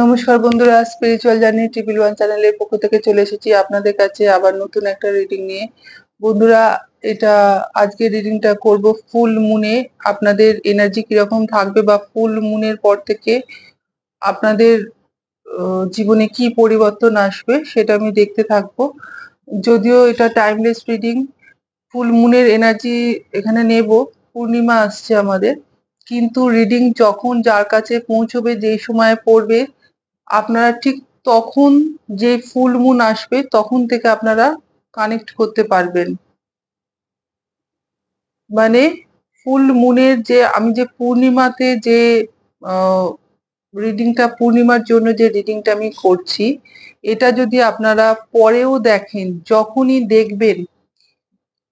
নমস্কার বন্ধুরা spiritual journey triple one চ্যানেলের পক্ষ থেকে চলে এসেছি আপনাদের কাছে আবার নতুন একটা রিডিং নিয়ে। বন্ধুরা, এটা আজকে রিডিংটা করব ফুল মুনে আপনাদের এনার্জি কীরকম থাকবে বা ফুল মুনের পর থেকে আপনাদের জীবনে কি পরিবর্তন আসবে সেটা আমি দেখতে থাকব। যদিও এটা টাইমলেস রিডিং ফুল মুনের এনার্জি এখানে নেব। পূর্ণিমা আসছে আমাদের। কিন্তু রিডিং যখন যার কাছে পৌঁছবে যেই সময় পড়বে, আপনারা ঠিক তখন যে ফুল মুন আসবে, তখন থেকে আপনারা কানেক্ট করতে পারবেন। মানে ফুল মুনের যে, আমি যে পূর্ণিমাতে যে রিডিংটা পূর্ণিমার জন্য যে রিডিংটা আমি করছি, এটা যদি আপনারা পরেও দেখেন, যখনই দেখবেন,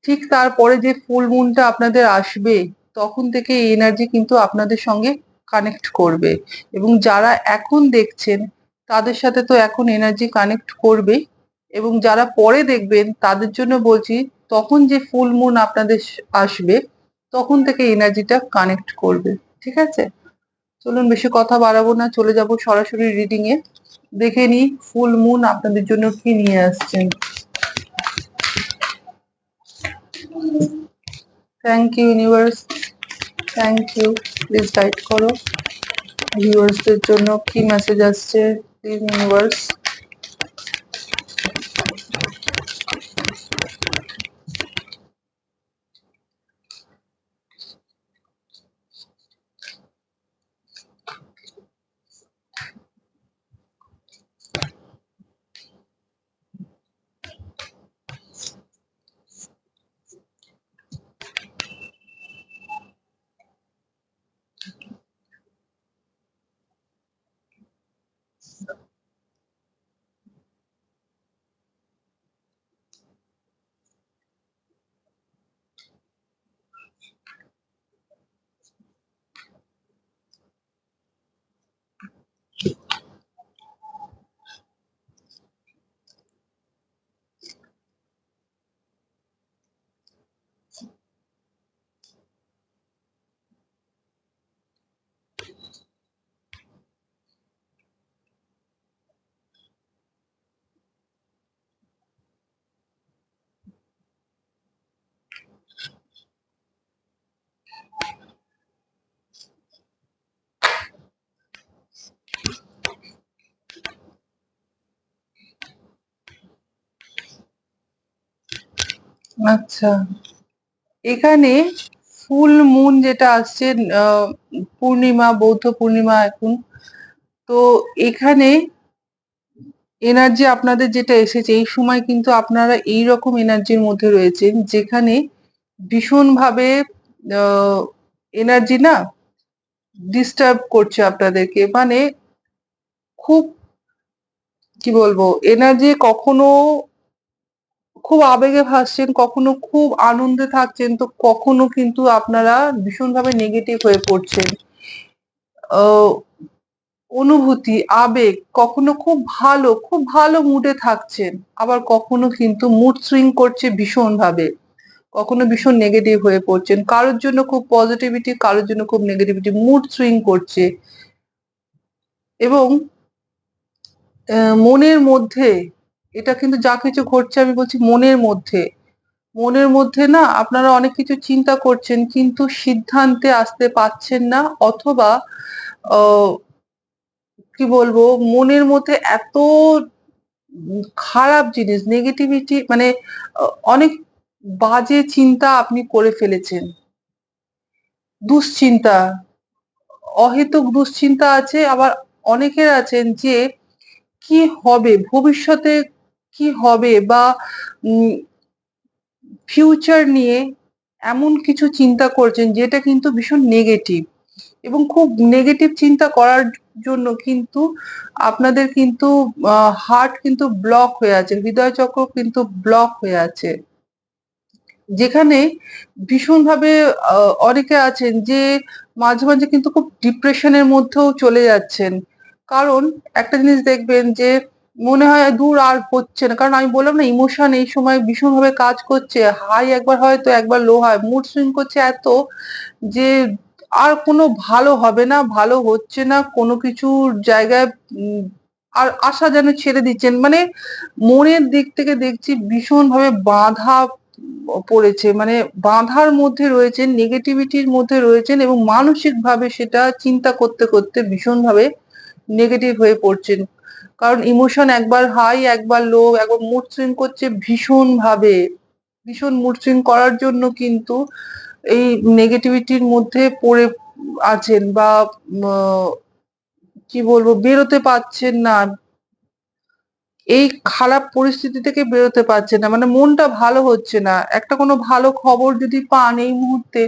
ঠিক তারপরে যে ফুল মুনটা আপনাদের আসবে তখন থেকে এই এনার্জি কিন্তু আপনাদের সঙ্গে কানেক্ট করবে। এবং যারা এখন দেখছেন, তাদের সাথে তো এখন এনার্জি কানেক্ট করবেই। এবং যারা পরে দেখবেন, তাদের জন্য বলছি, তখন যে ফুল মুন আপনাদের আসবে, তখন থেকে এনার্জিটা কানেক্ট করবে। ঠিক আছে? চলুন বেশি কথা বাড়াবো না, চলে যাব সরাসরি রিডিং এ। দেখে নিই ফুল মুন আপনাদের জন্য কি নিয়ে আসছেন। Thank you universe thank you please guide করো। ভিউয়ার্সদের জন্য কি মেসেজ আসছে? প্লিজ ইউনিভার্স আচ্ছা। এখানে ফুল মুন যেটা আসছে পূর্ণিমা, বৌদ্ধ পূর্ণিমা এখন। তো এখানে এনার্জি আপনাদের যেটা এসেছে, এই সময় কিন্তু আপনারা এই রকম এনার্জির মধ্যে রয়েছেন, যেখানে ভীষণভাবে এনার্জি না ডিস্টার্ব করছে আপনাদেরকে। মানে খুব, কি বলব এনার্জি কখনো খুব আবেগে ভাসছেন, কখনো খুব আনন্দে থাকছেন, তো কখনো কিন্তু আপনারা ভীষণভাবে নেগেটিভ হয়ে পড়ছেন। অনুভূতি, আবেগ, কখনো খুব ভালো খুব ভালো মুডে থাকছেন, আবার কখনো কিন্তু মুড সুইং করছে ভীষণ ভাবে কখনো ভীষণ নেগেটিভ হয়ে পড়ছেন, কারোর জন্য খুব পজিটিভিটি কারোর জন্য খুব নেগেটিভিটি মুড সুইং করছে। এবং মনের মধ্যে এটা কিন্তু যা কিছু ঘটছে আমি বলছি মনের মধ্যে। মনের মধ্যে না আপনারা অনেক কিছু চিন্তা করছেন কিন্তু সিদ্ধান্তে আসতে পারছেন না অথবা কি বলব, মনের মধ্যে এত খারাপ জিনিস নেগেটিভিটি মানে অনেক বাজে চিন্তা আপনি করে ফেলেছেন। দুশ্চিন্তা, অহেতুক দুশ্চিন্তা আছে, আবার অনেকের আছেন যে, কি হবে? ভবিষ্যতে কি হবে বা ফিউচার নিয়ে এমন কিছু চিন্তা করছেন যেটা কিন্তু ভীষণ নেগেটিভ এবং খুব নেগেটিভ চিন্তা করার জন্য কিন্তু আপনাদের কিন্তু হার্ট কিন্তু ব্লক হয়ে আছে, হৃদয় চক্র কিন্তু ব্লক হয়ে আছে। যেখানে ভীষণভাবে অনেকে আছেন যে মাঝে মাঝে কিন্তু খুব ডিপ্রেশনের মধ্যেও চলে যাচ্ছেন। কারণ একটা জিনিস দেখবেন যে মনে হয় দূর আর হচ্ছে না কারণ আমি বললাম না ইমোশন এই সময় ভীষণভাবে কাজ করছে হাই একবার হয় তো একবার লো হয় মুড সুইং করছে এত যে আর কোনো ভালো হবে না, ভালো হচ্ছে না, কোনো কিছুর জায়গায় আর আশা যেন ছেড়ে দিচ্ছেন। মানে মনের দিক থেকে দেখছি ভীষণভাবে বাঁধা পড়েছে। মানে বাঁধার মধ্যে রয়েছেন, নেগেটিভিটির মধ্যে রয়েছেন এবং মানসিকভাবে সেটা চিন্তা করতে, করতে ভীষণভাবে নেগেটিভ হয়ে পড়ছেন। কারণ ইমোশন একবার হাই, একবার লো, একবার মুড সুইং করছে ভীষণভাবে। ভীষণ মুড সুইং করার জন্য কিন্তু এই নেগেটিভিটির মধ্যে পড়ে আছেন বা কি বলব বেরোতে পারছেন না। এই খারাপ পরিস্থিতি থেকে বেরোতে পারছে না। মানে মনটা ভালো হচ্ছে না। একটা কোনো ভালো খবর যদি পান এই মুহূর্তে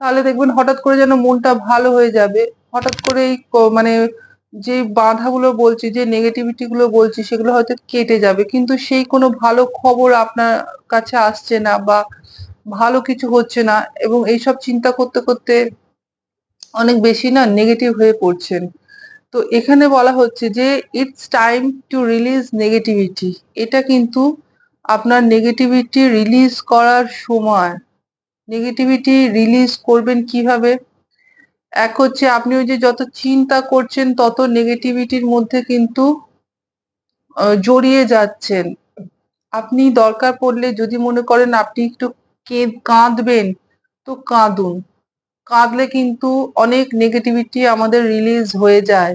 তাহলে দেখবেন হঠাৎ করে যেন মনটা ভালো হয়ে যাবে। হঠাৎ করে এই মানে যে বাধাগুলো বলছি, যে নেগেটিভিটি গুলো বলছি সেগুলো হয়তো কেটে যাবে। কিন্তু সেই কোনো ভালো খবর আপনার কাছে আসছে না বা ভালো কিছু হচ্ছে না এবং এইসব চিন্তা করতে, করতে অনেক বেশি না নেগেটিভ হয়ে পড়ছেন। তো এখানে বলা হচ্ছে যে it's time to release negativity. এটা কিন্তু আপনার নেগেটিভিটি রিলিজ করার সময়। নেগেটিভিটি রিলিজ করবেন কীভাবে? এক হচ্ছে আপনি ওই যে যত চিন্তা করছেন তত নেগেটিভিটির মধ্যে কিন্তু জড়িয়ে যাচ্ছেন। আপনি দরকার পড়লে যদি মনে করেন আপনি একটু কাঁদবেন, তো কাঁদুন। কাঁদলে কিন্তু অনেক নেগেটিভিটি আমাদের রিলিজ হয়ে যায়।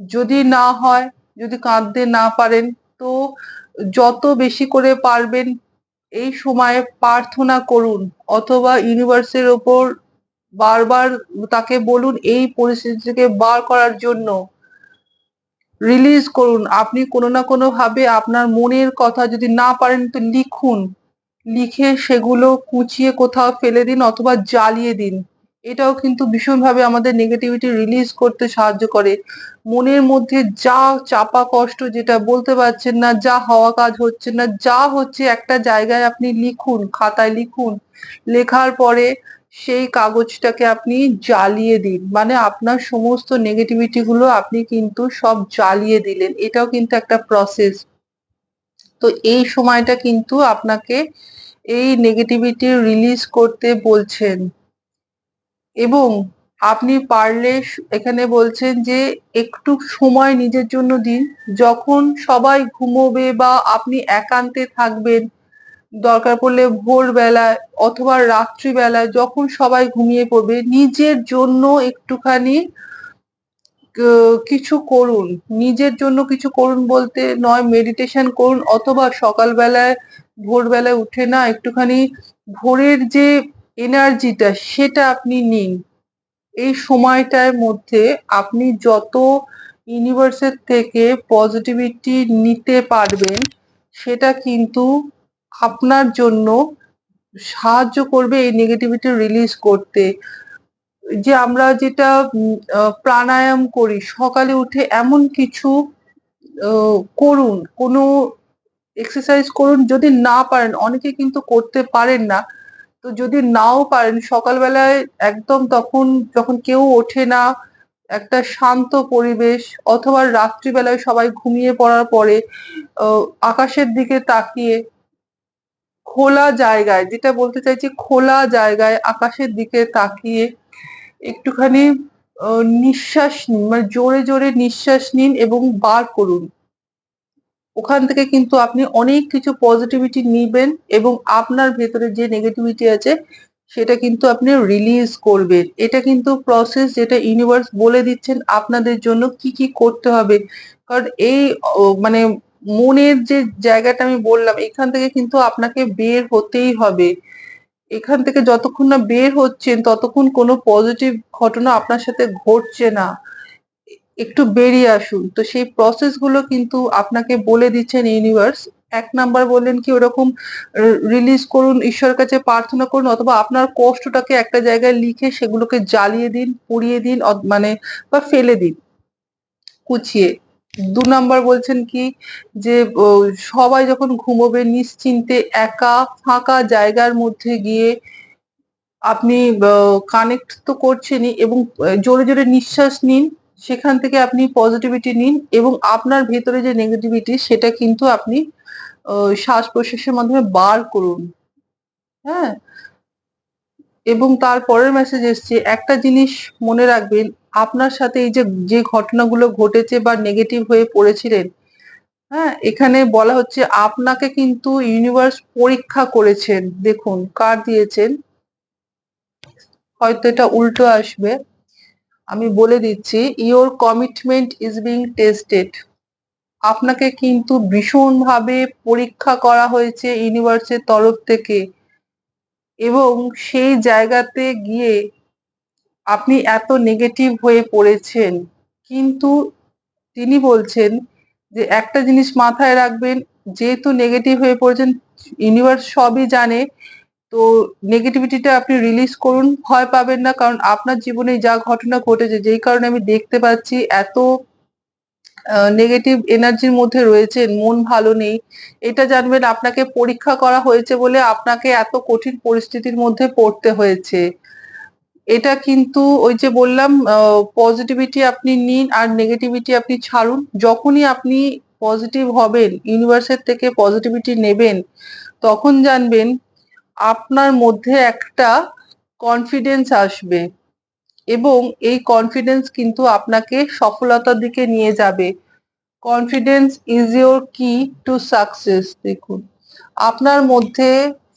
যদি না হয়, যদি কাঁদতে না পারেন তো যত বেশি করে পারবেন এই সময়ে প্রার্থনা করুন অথবা ইউনিভার্সের ওপর বারবার তাকে বলুন এই পরিস্থিতি থেকে বার করার জন্য। রিলিজ করুন। আপনি কোনো না কোনোভাবে আপনার মনের কথা যদি না পারেন তো লিখুন। লিখে সেগুলো কুঁচিয়ে কোথাও ফেলে দিন অথবা জ্বালিয়ে দিন। এটাও কিন্তু ভীষণভাবে আমাদের নেগেটিভিটি রিলিজ করতে সাহায্য করে। মনের মধ্যে যা চাপা কষ্ট যেটা বলতে পারছেন না, যা হওয়া কাজ হচ্ছে না, যা হচ্ছে একটা জায়গায় আপনি লিখুন, খাতায় লিখুন। লেখার পরে সেই কাগজটাকে আপনি জ্বালিয়ে দিন। মানে আপনার সমস্ত নেগেটিভিটি গুলো আপনি কিন্তু সব জ্বালিয়ে দিলেন। এটাও কিন্তু একটা প্রসেস। তো এই সময়টা কিন্তু আপনাকে এই নেগেটিভিটি রিলিজ করতে বলছেন। এবং আপনি পারলে এখানে বলছেন যে একটু সময় নিজের জন্য দিন। যখন সবাই ঘুমোবে বা আপনি একান্তে থাকবেন, দরকার পড়লে ভোরবেলায় অথবা রাত্রিবেলায় যখন সবাই ঘুমিয়ে পড়বে, নিজের জন্য একটুখানি কিছু করুন। নিজের জন্য কিছু করুন বলতে নয় মেডিটেশন করুন অথবা সকালবেলায় ভোরবেলায় উঠে না একটুখানি ভোরের যে এনার্জিটা সেটা আপনি নিন। এই সময়টার মধ্যে আপনি যত ইউনিভার্সের থেকে পজিটিভিটি নিতে পারবেন সেটা কিন্তু আপনার জন্য সাহায্য করবে এই নেগেটিভিটি রিলিজ করতে। যে আমরা যেটা প্রাণায়াম করি, সকালে উঠে এমন কিছু করুন, কোনো এক্সারসাইজ করুন যদি না পারেন, অনেকে কিন্তু করতে পারেন না। তো যদি নাও পারেন সকালবেলায় একদম তখন যখন কেউ ওঠে না, একটা শান্ত পরিবেশ অথবা রাত্রিবেলায় সবাই ঘুমিয়ে পড়ার পরে আকাশের দিকে তাকিয়ে খোলা জায়গায়, যেটা বলতে চাইছি খোলা জায়গায় আকাশের দিকে তাকিয়ে একটুখানি নিঃশ্বাস নিন। মানে জোরে, জোরে নিঃশ্বাস নিন এবং বার করুন। ওখান থেকে কিন্তু আপনি অনেক কিছু পজিটিভিটি নিবেন এবং আপনার ভেতরে যে নেগেটিভিটি আছে সেটা কিন্তু আপনি রিলিজ করবেন। এটা কিন্তু প্রসেস যেটা ইউনিভার্স বলে দিচ্ছেন আপনাদের জন্য কি, কি করতে হবে। কারণ এই মানে মনের যে জায়গাটা আমি বললাম এখান থেকে কিন্তু আপনাকে বের হতেই হবে। এখান থেকে যতক্ষণ না বের হচ্ছেন ততক্ষণ কোনো পজিটিভ ঘটনা আপনার সাথে ঘটছে না। একটু বেরিয়ে আসুন। তো সেই প্রসেসগুলো কিন্তু আপনাকে বলে দিচ্ছেন ইউনিভার্স। এক নাম্বার বললেন কি ওরকম রিলিজ করুন, ঈশ্বরের কাছে প্রার্থনা করুন অথবা আপনার কষ্টটাকে একটা জায়গায় লিখে সেগুলোকে জ্বালিয়ে দিন, পুড়িয়ে দিন মানে বা ফেলে দিন। কুচিয়ে। ২ নাম্বার বলছেন কি যে সবাই যখন ঘুমোবে নিশ্চিন্তে একা ফাঁকা জায়গার মধ্যে গিয়ে আপনি কানেক্ট তো করছেনই এবং জোরে, জোরে নিঃশ্বাস নিন। সেখান থেকে আপনি পজিটিভিটি নিন এবং আপনার ভেতরে যে নেগেটিভিটি সেটা কিন্তু আপনি শ্বাস-প্রশ্বাসের মাধ্যমে বার করুন। হ্যাঁ? এবং তারপরের মেসেজ এসছে একটা জিনিস মনে রাখবেন আপনার সাথে এই যে যে ঘটনাগুলো ঘটেছে বা নেগেটিভ হয়ে পড়েছিলেন হ্যাঁ এখানে বলা হচ্ছে আপনাকে কিন্তু ইউনিভার্স পরীক্ষা করেছেন। দেখুন, কার দিয়েছেন? হয়তো এটা উল্টো আসবে। আমি বলে দিচ্ছি your commitment is being tested আপনাকে কিন্তু ভীষণভাবে পরীক্ষা করা হয়েছে ইউনিভার্সের তরফ থেকে এবং সেই জায়গাতে গিয়ে আপনি এত নেগেটিভ হয়ে পড়েছেন। কিন্তু তিনি বলছেন যে, একটা জিনিস মাথায় রাখবেন, যেহেতু নেগেটিভ হয়ে পড়েছেন ইউনিভার্স সবই জানে, তো নেগেটিভিটিটা আপনি রিলিজ করুন, ভয় পাবেন না, কারণ আপনার জীবনে যা ঘটনা ঘটেছে, যেই কারণে আমি দেখতে পাচ্ছি, এত নেগেটিভ এনার্জির মধ্যে রয়েছেন, মন ভালো নেই, এটা জানবেন, আপনাকে পরীক্ষা করা হয়েছে বলে আপনাকে এত কঠিন পরিস্থিতির মধ্যে পড়তে হয়েছে। এটা কিন্তু ওই যে বললাম পজিটিভিটি আপনি নিন আর নেগেটিভিটি আপনি ছাড়ুন। যখনই আপনি পজিটিভ হবেন ইউনিভার্সের থেকে পজিটিভিটি নেবেন, তখন জানবেন আপনার মধ্যে একটা কনফিডেন্স আসবে এবং এই কনফিডেন্স কিন্তু আপনাকে সফলতার দিকে নিয়ে যাবে। Confidence is your key to success দেখুন। আপনার মধ্যে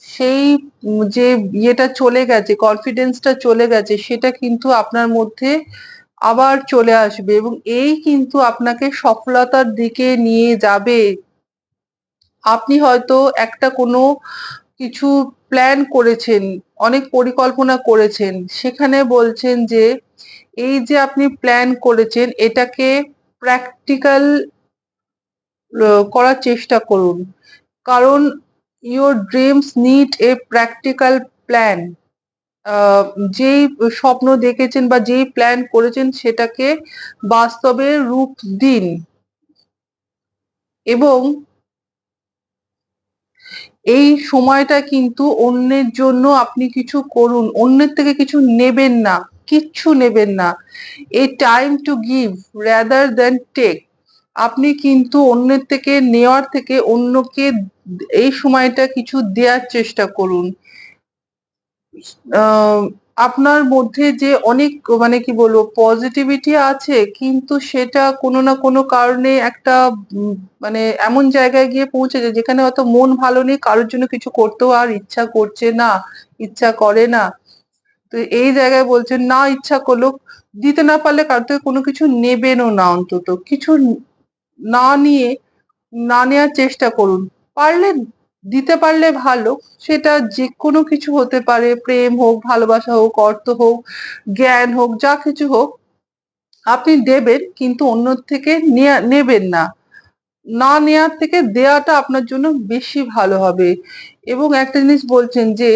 সেই যে ইয়েটা চলে গেছে কনফিডেন্সটা চলে গেছে, সেটা কিন্তু আপনার মধ্যে আবার চলে আসবে এবং এই কিন্তু আপনাকে সফলতার দিকে নিয়ে যাবে। আপনি হয়তো একটা কোনো কিছু প্ল্যান করেছেন, অনেক পরিকল্পনা করেছেন, সেখানে বলছেন যে এই যে আপনি প্ল্যান করেছেন, এটাকে প্র্যাকটিক্যাল করার চেষ্টা করুন। কারণ your dreams need a practical plan যেই স্বপ্ন দেখেছেন বা যেই প্ল্যান করেছেন সেটাকে বাস্তবে রূপ দিন। এবং এই সময়টা কিন্তু অন্যের জন্য আপনি কিছু করুন। অন্যের থেকে কিছু নেবেন না, কিচ্ছু নেবেন না। A time to give rather than take আপনি কিন্তু অন্যের থেকে, নেওয়ার থেকে অন্যকে এই সময়টা কিছু দেওয়ার চেষ্টা করুন। আপনার মধ্যে যে অনেক মানে কি বলব পজিটিভিটি আছে, কিন্তু সেটা কোনো না কোনো কারণে একটা মানে এমন জায়গায় গিয়ে পৌঁছেছে, যেখানে হয়তো মন ভালো নেই, কারোর জন্য কিছু করতেও আর ইচ্ছা করছে না, ইচ্ছা করে না। তো এই জায়গায় বলছেন, না, ইচ্ছা করল। দিতে না পারলে কারোর থেকে কোনো কিছু নেবেনও না অন্তত। কিছু না নিয়ে, না নেওয়ার চেষ্টা করুন। পারলে দিতে পারলে ভালো, সেটা যে কোনো কিছু হতে পারে। প্রেম হোক, ভালোবাসা হোক, অর্থ হোক, জ্ঞান হোক, যা কিছু হোক, আপনি দেবেন, কিন্তু অন্য থেকে নেবেন না। না নেওয়ার থেকে দেয়াটা আপনার জন্য বেশি ভালো হবে। এবং একটা জিনিস বলছেন যে,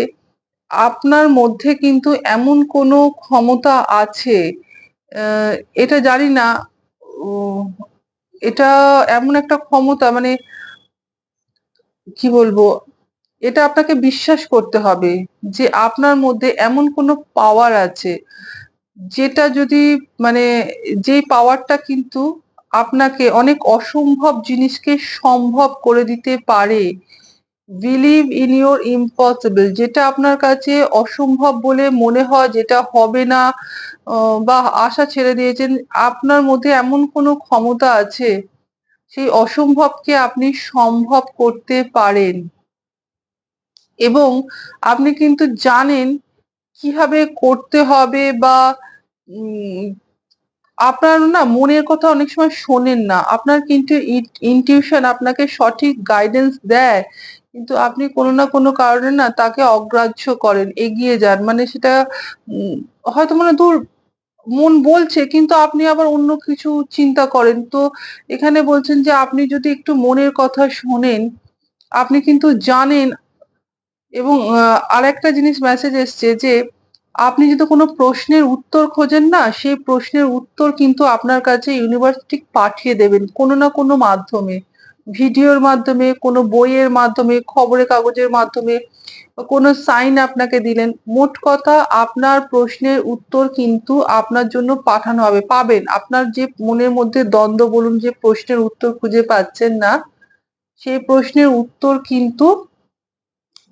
আপনার মধ্যে কিন্তু এমন কোনো ক্ষমতা আছে এটা জানি না এটা এমন একটা ক্ষমতা মানে কি বলব, এটা আপনাকে বিশ্বাস করতে হবে যে আপনার মধ্যে এমন কোনো পাওয়ার আছে যেটা যদি মানে যেই পাওয়ারটা কিন্তু আপনাকে অনেক অসম্ভব জিনিসকে সম্ভব করে দিতে পারে। বিলিভ ইন ইউর ইম্পসিবল যেটা আপনার কাছে অসম্ভব বলে মনে হয়, যেটা হবে না বা আশা ছেড়ে দিয়েছেন, আপনার মধ্যে এমন কোনো ক্ষমতা আছে, সেই অসম্ভবকে আপনি সম্ভব করতে পারেন। এবং আপনি কিন্তু জানেন কীভাবে করতে হবে বা আপনার না মনের কথা অনেক সময় শোনেন না, আপনার কিন্তু ইনটিউশন আপনাকে সঠিক গাইডেন্স দেয় কিন্তু আপনি কোনো না কোনো কারণে না তাকে অগ্রাহ্য করেন, এগিয়ে যান। মানে সেটা হয়তো মানে দূর, মন বলছে কিন্তু আপনি আবার অন্য কিছু চিন্তা করেন। তো এখানে বলছেন যে আপনি যদি একটু মনের কথা শোনেন, আপনি কিন্তু জানেন এবং আরেকটা জিনিস মেসেজ এসছে যে আপনি যদি কোনো প্রশ্নের উত্তর খোঁজেন না, সেই প্রশ্নের উত্তর কিন্তু আপনার কাছে ইউনিভার্সিটি পাঠিয়ে দেবেন কোনো না কোনো মাধ্যমে। ভিডিওর মাধ্যমে, কোনো বইয়ের মাধ্যমে, খবরের কাগজের মাধ্যমে কোনো সাইন আপনাকে দিলেন, মোট কথা আপনার প্রশ্নের উত্তর কিন্তু আপনার জন্য পাঠানো হবে, পাবেন। আপনার যে মনের মধ্যে দ্বন্দ্ব বলুন, যে প্রশ্নের উত্তর খুঁজে পাচ্ছেন না, সেই প্রশ্নের উত্তর কিন্তু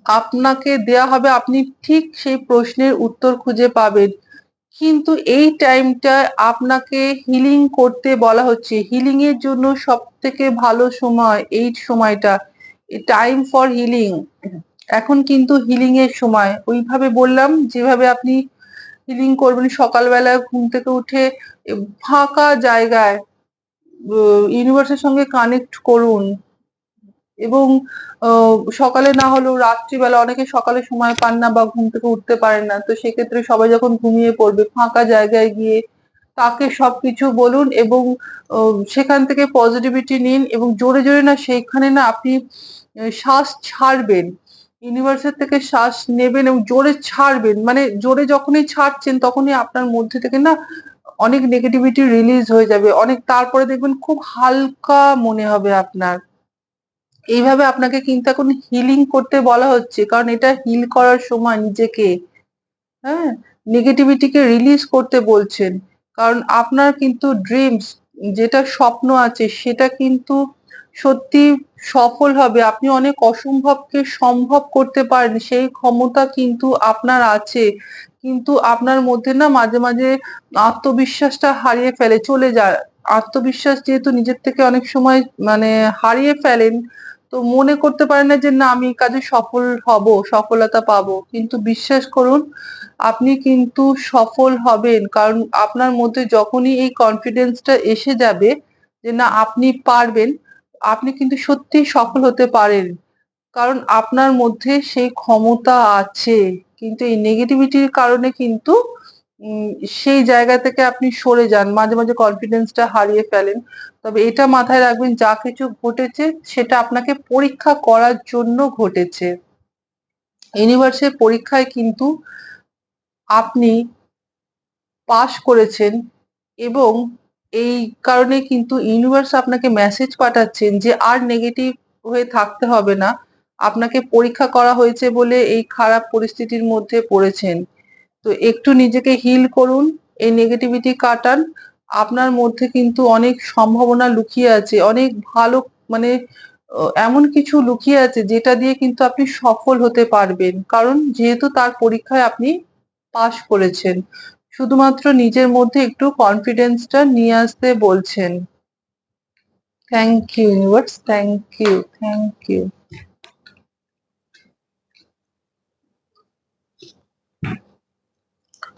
আপনাকে দেয়া হবে, আপনি ঠিক সেই প্রশ্নের উত্তর খুঁজে পাবেন। কিন্তু এই টাইমটা আপনাকে হিলিং করতে বলা হচ্ছে। হিলিং এর জন্য সব থেকে ভালো সময় এই সময়টা। টাইম ফর হিলিং এখন কিন্তু হিলিং এর সময়। ওইভাবে বললাম, যেভাবে আপনি হিলিং করবেন সকালবেলা ঘুম থেকে উঠে ফাঁকা জায়গায় ইউনিভার্সের সঙ্গে কানেক্ট করুন। এবং সকালে না হলেও রাত্রিবেলা অনেকে সকালে সময় পান না বা ঘুম থেকে উঠতে পারেন না। তো সেক্ষেত্রে সবাই যখন ঘুমিয়ে পড়বে, ফাঁকা জায়গায় গিয়ে তাকে সবকিছু বলুন এবং সেখান থেকে পজিটিভিটি নিন এবং জোরে জোরে না সেইখানে না আপনি শ্বাস ছাড়বেন। ইউনিভার্সের থেকে শ্বাস নেবেন এবং জোরে ছাড়বেন। মানে জোরে যখনই ছাড়ছেন তখনই আপনার মধ্যে থেকে না অনেক নেগেটিভিটি রিলিজ হয়ে যাবে। অনেক তারপরে দেখবেন খুব হালকা মনে হবে আপনার। এইভাবে আপনাকে কিন্তু এখন হিলিং করতে বলা হচ্ছে। কারণ এটা হিল করার সময় নিজেকে হ্যাঁ? নেগেটিভিটিকে রিলিজ করতে বলছেন। কারণ আপনার কিন্তু ড্রিমস যেটা স্বপ্ন আছে, সেটা কিন্তু সত্যি সফল হবে। আপনি অনেক অসম্ভবকে সম্ভব করতে পারেন, সেই ক্ষমতা কিন্তু আপনার আছে। কিন্তু আপনার মধ্যে না মাঝে মাঝে আত্মবিশ্বাসটা হারিয়ে ফেলে, চলে যায়। আত্মবিশ্বাস যেহেতু নিজের থেকে অনেক সময় মানে হারিয়ে ফেলেন তো মনে করতে পারে না যে, না, আমি কাজে সফল হব, সফলতা পাবো। কিন্তু বিশ্বাস করুন, আপনি কিন্তু সফল হবেন। কারণ আপনার মধ্যে যখনই এই কনফিডেন্সটা এসে যাবে যে, না, আপনি পারবেন, আপনি কিন্তু সত্যি সফল হতে পারেন। কারণ আপনার মধ্যে সেই ক্ষমতা আছে। কিন্তু এই নেগেটিভিটির কারণে কিন্তু সেই জায়গা থেকে আপনি সরে যান। মাঝে মাঝে কনফিডেন্সটা হারিয়ে ফেলেন। তবে এটা মাথায় রাখবেন, যা কিছু ঘটেছে সেটা আপনাকে পরীক্ষা করার জন্য ঘটেছে। ইউনিভার্সের পরীক্ষায় কিন্তু আপনি পাশ করেছেন এবং এই কারণে কিন্তু ইউনিভার্স আপনাকে মেসেজ পাঠাচ্ছেন যে আর নেগেটিভ হয়ে থাকতে হবে না। আপনাকে পরীক্ষা করা হয়েছে বলে এই খারাপ পরিস্থিতির মধ্যে পড়েছেন। তো একটু নিজেকে হিল করুন, এই নেগেটিভিটি কাটান। আপনার মধ্যে কিন্তু অনেক সম্ভাবনা লুকিয়ে আছে, অনেক ভালো মানে এমন কিছু লুকিয়ে আছে যেটা দিয়ে কিন্তু আপনি সফল হতে পারবেন। কারণ যেহেতু তার পরীক্ষায় আপনি পাশ করেছেন, শুধুমাত্র নিজের মধ্যে একটু কনফিডেন্সটা নিয়ে আসতে বলছেন। Thank you universe thank you thank you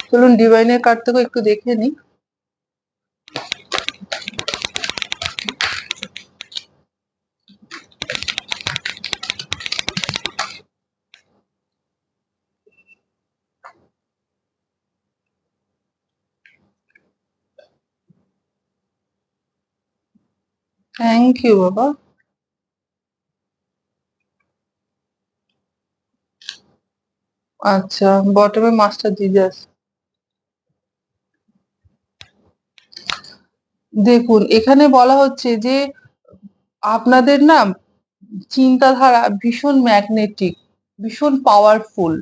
চলুন ডিভাইনের কার্ড থেকে একটু দেখে নিই। থ্যাংক ইউ বাবা। আচ্ছা বটমে মাস্টার দিয়ে জিজাস দেখুন, এখানে বলা হচ্ছে যে, আপনাদের না চিন্তাধারা ভীষণ ম্যাগনেটিক ভীষণ পাওয়ারফুল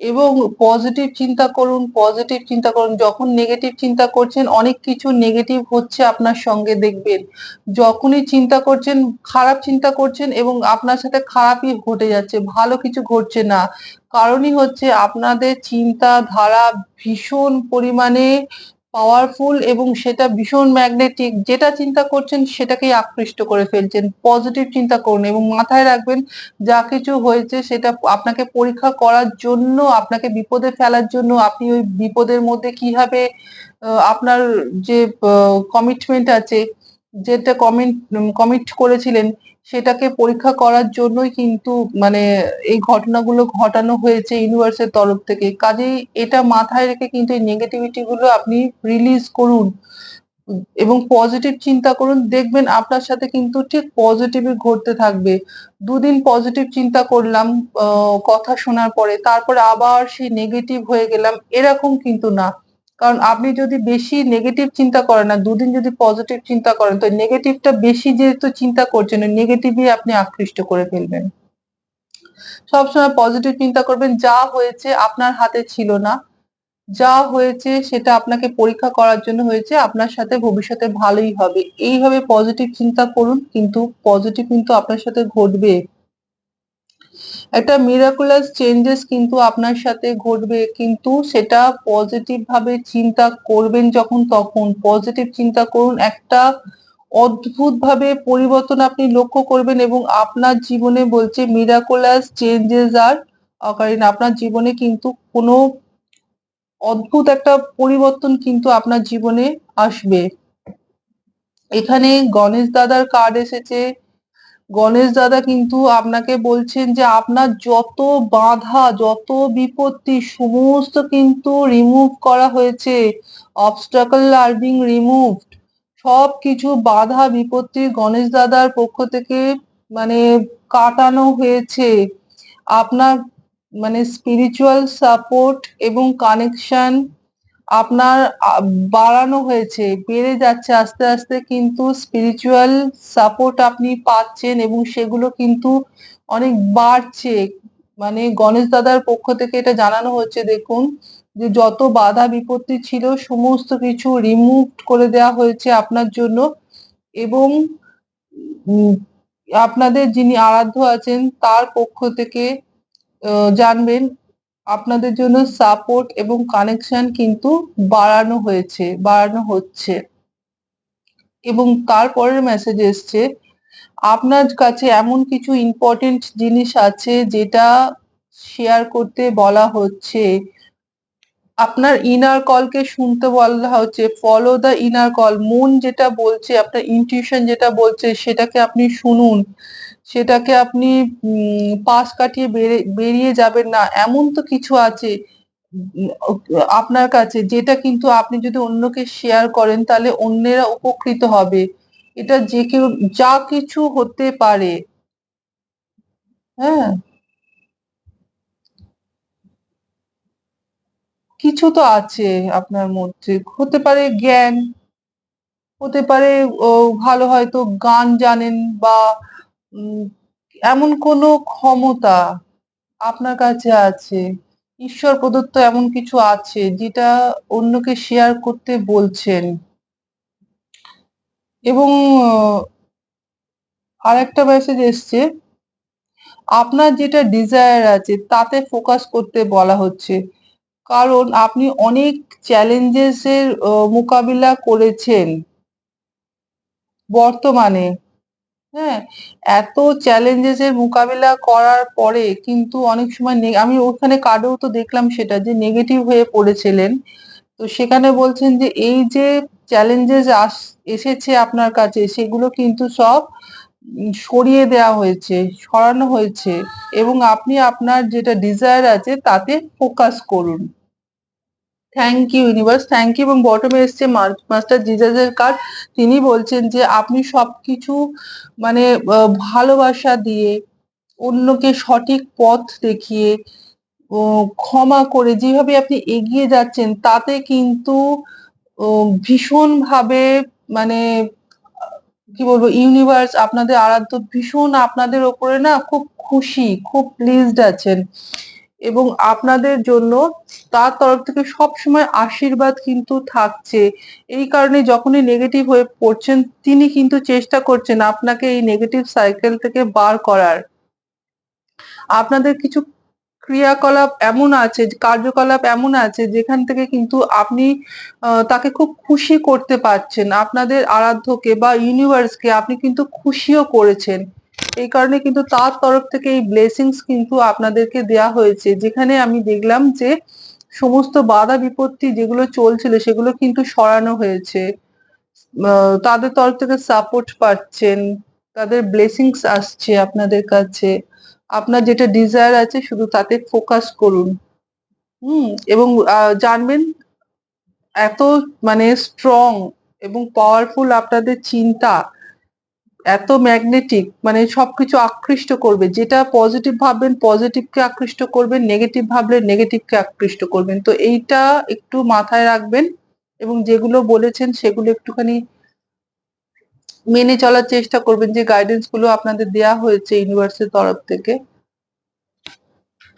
এবং পজিটিভ চিন্তা করুন পজিটিভ চিন্তা করুন, যখন নেগেটিভ চিন্তা করছেন, অনেক কিছু নেগেটিভ হচ্ছে আপনার সঙ্গে দেখবেন। যখনই চিন্তা করছেন, খারাপ চিন্তা করছেন এবং আপনার সাথে খারাপই ঘটে যাচ্ছে, ভালো কিছু ঘটছে না। কারণই হচ্ছে আপনাদের চিন্তাধারা ভীষণ পরিমাণে পাওয়ারফুল এবং সেটা ভীষণ ম্যাগনেটিক যেটা চিন্তা করছেন সেটাকেই আকৃষ্ট করে ফেলছেন। পজিটিভ চিন্তা করুন এবং মাথায় রাখবেন, যা কিছু হয়েছে সেটা আপনাকে পরীক্ষা করার জন্য, আপনাকে বিপদে ফেলার জন্য আপনি ওই বিপদের মধ্যে কীভাবে আপনার যে কমিটমেন্ট আছে যেটা কমেন্ট কমিট করেছিলেন, সেটাকে পরীক্ষা করার জন্যই কিন্তু মানে এই ঘটনাগুলো ঘটানো হয়েছে ইউনিভার্সের তরফ থেকে। কাজেই এটা মাথায় রেখে কিন্তু এই নেগেটিভিটি গুলো আপনি রিলিজ করুন। এবং পজিটিভ চিন্তা করুন, দেখবেন আপনার সাথে কিন্তু ঠিক পজিটিভই ঘটতে থাকবে। দুদিন পজিটিভ চিন্তা করলাম কথা শোনার পরে, তারপরে আবার সেই নেগেটিভ হয়ে গেলাম, এরকম কিন্তু না। কারণ আপনি যদি বেশি নেগেটিভ চিন্তা করেন না, দুদিন যদি পজিটিভ চিন্তা করেন, তো নেগেটিভটা বেশি যেহেতু চিন্তা করছেন নেগেটিভই আপনি আকৃষ্ট করে ফেলবেন। সবসময় পজিটিভ চিন্তা করবেন, যা হয়েছে আপনার হাতে ছিল না। যা হয়েছে সেটা আপনাকে পরীক্ষা করার জন্য হয়েছে, আপনার সাথে ভবিষ্যতে ভালোই হবে। এইভাবে পজিটিভ চিন্তা করুন, কিন্তু পজিটিভ কিন্তু আপনার সাথে ঘটবে। একটা মিরাকুলাস চেঞ্জেস কিন্তু আপনার সাথে ঘটবে। কিন্তু সেটা পজিটিভ ভাবে চিন্তা করবেন যখন তখন। পজিটিভ চিন্তা করুন, একটা অদ্ভুত ভাবে পরিবর্তন আপনি লক্ষ্য করবেন এবং আপনার জীবনে বলছে মিরাকুলাস চেঞ্জেস আর অকারিন আপনার জীবনে কিন্তু কোনো অদ্ভুত একটা পরিবর্তন কিন্তু আপনার জীবনে আসবে। এখানে গণেশ দাদার কার্ড এসেছে। গণেশ দাদা কিন্তু আপনাকে বলছেন যে আপনার যত বাধা, যত বিপত্তি, সমস্ত কিন্তু রিমুভ করা হয়েছে। অবস্টাকল আর বিং রিমুভড সব কিছু বাধা, বিপত্তি গণেশ দাদার পক্ষ থেকে মানে কাটানো হয়েছে। আপনার মানে স্পিরিচুয়াল সাপোর্ট এবং কানেকশন আপনার বাড়ানো হয়েছে, বেড়ে যাচ্ছে আস্তে আস্তে, কিন্তু স্পিরিচুয়াল সাপোর্ট আপনি পাচ্ছেন এবং সেগুলো কিন্তু অনেক বাড়ছে। মানে গণেশ দাদার পক্ষ থেকে এটা জানানো হচ্ছে, দেখুন, যে যত বাধা বিপত্তি ছিল, সমস্ত কিছু রিমুভ করে দেওয়া হয়েছে আপনার জন্য এবং আপনাদের যিনি আরাধ্য আছেন, তার পক্ষ থেকে জানবেন আপনাদের জন্য সাপোর্ট এবং কানেকশন কিন্তু বাড়ানো হয়েছে, বাড়ানো হচ্ছে। এবং তারপরের মেসেজ এসছে, আপনার কাছে এমন কিছু ইম্পর্টেন্ট জিনিস আছে যেটা শেয়ার করতে বলা হচ্ছে। আপনার ইনার কলকে শুনতে বলা হচ্ছে ফলো দ্য ইনার কল মন যেটা বলছে, আপনার ইনটিউশন যেটা বলছে, সেটাকে আপনি শুনুন। সেটাকে আপনি পাশ কাটিয়ে বেরিয়ে যাবেন না। এমন তো কিছু আছে আপনার কাছে যেটা কিন্তু আপনি যদি অন্যকে শেয়ার করেন তাহলে অন্যেরা উপকৃত হবে। এটা যে কেউ, যা কিছু হতে পারে। হ্যাঁ। কিছু তো আছে আপনার মধ্যে। হতে পারে জ্ঞান, হতে পারে ভালো হয়তো গান জানেন বা এমন কোনো ক্ষমতা আপনার কাছে আছে? ঈশ্বর প্রদত্ত এমন কিছু আছে যেটা অন্যকে শেয়ার করতে বলছেন? এবং আর একটা মেসেজ এসছে। আপনার যেটা ডিজায়ার আছে তাতে ফোকাস করতে বলা হচ্ছে। কারণ আপনি অনেক চ্যালেঞ্জেসের মোকাবিলা করেছেন। বর্তমানে হ্যাঁ এত চ্যালেঞ্জেস এর মোকাবিলা করার পরে কিন্তু অনেক সময় আমি ওখানে কার্ডেও তো দেখলাম সেটা যে নেগেটিভ হয়ে পড়েছিলেন। তো সেখানে বলছেন যে এই যে চ্যালেঞ্জেস এসেছে আপনার কাছে, সেগুলো কিন্তু সব সরিয়ে দেওয়া হয়েছে, সরানো হয়েছে এবং আপনি আপনার যেটা ডিজায়ার আছে তাতে ফোকাস করুন। Thank you universe thank you এবং বটমে এসছে মাস্টার জিজাজের কার্ড তিনি বলছেন যে, আপনি সবকিছু মানে ভালোবাসা দিয়ে অন্যকে সঠিক পথ দেখিয়ে ক্ষমা করে যেভাবে আপনি এগিয়ে যাচ্ছেন, তাতে কিন্তু ভীষণভাবে মানে কি বলব ইউনিভার্স আপনাদের আরাধ্য ভীষণ আপনাদের ওপরে না খুব খুশি, খুব প্লিজড আছেন। এবং আপনাদের জন্য তার তরফ থেকে সব সময় আশীর্বাদ কিন্তু থাকছে। এই কারণে যখনই নেগেটিভ হয়ে পড়ছেন, তিনি কিন্তু চেষ্টা করছেন আপনাকে এই নেগেটিভ সাইকেল থেকে বার করার। আপনাদের কিছু ক্রিয়াকলাপ এমন আছে, কার্যকলাপ এমন আছে, যেখান থেকে কিন্তু আপনি তাকে খুব খুশি করতে পারছেন। আপনাদের আরাধ্যকে বা ইউনিভার্সকে আপনি কিন্তু খুশিও করেছেন। এই কারণে কিন্তু তার তরফ থেকে এই ব্লেসিংস কিন্তু আপনাদেরকে দেয়া হয়েছে। যেখানে আমি দেখলাম যে, সমস্ত বাধা বিপত্তি যেগুলো চলছিল, সেগুলো কিন্তু সরানো হয়েছে। তাদের তরফ থেকে সাপোর্ট পাচ্ছেন, তাদের ব্লেসিংস আসছে আপনাদের কাছে। আপনার যেটা ডিজায়ার আছে, শুধু তাতে ফোকাস করুন। হুম, এবং জানবেন এত মানে স্ট্রং এবং পাওয়ারফুল আপনাদের চিন্তা এত ম্যাগনেটিক মানে সবকিছু আকৃষ্ট করবে। যেটা পজিটিভ ভাববেন পজিটিভকে আকৃষ্ট করবেন নেগেটিভ ভাবলে নেগেটিভকে আকৃষ্ট করবেন। তো এইটা একটু মাথায় রাখবেন এবং যেগুলো বলেছেন সেগুলো একটুখানি মেনে চলার চেষ্টা করবেন যে গাইডেন্সগুলো আপনাদের দেয়া হয়েছে ইউনিভার্সের তরফ থেকে।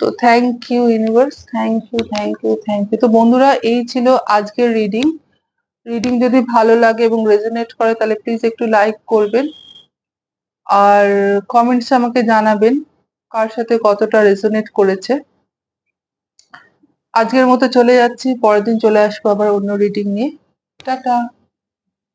তো thank you universe thank you thank you thank you তো বন্ধুরা, এই ছিল আজকের রিডিং রিডিং যদি ভালো লাগে এবং রেজোনেট করে, তাহলে প্লিজ একটু লাইক করবেন। আর কমেন্টস আমাকে জানাবেন, কার সাথে কতটা রেজোনেট করেছে। আজকের মতো চলে যাচ্ছি, পরের দিন চলে আসব আবার অন্য রিডিং নিয়ে। টাটা।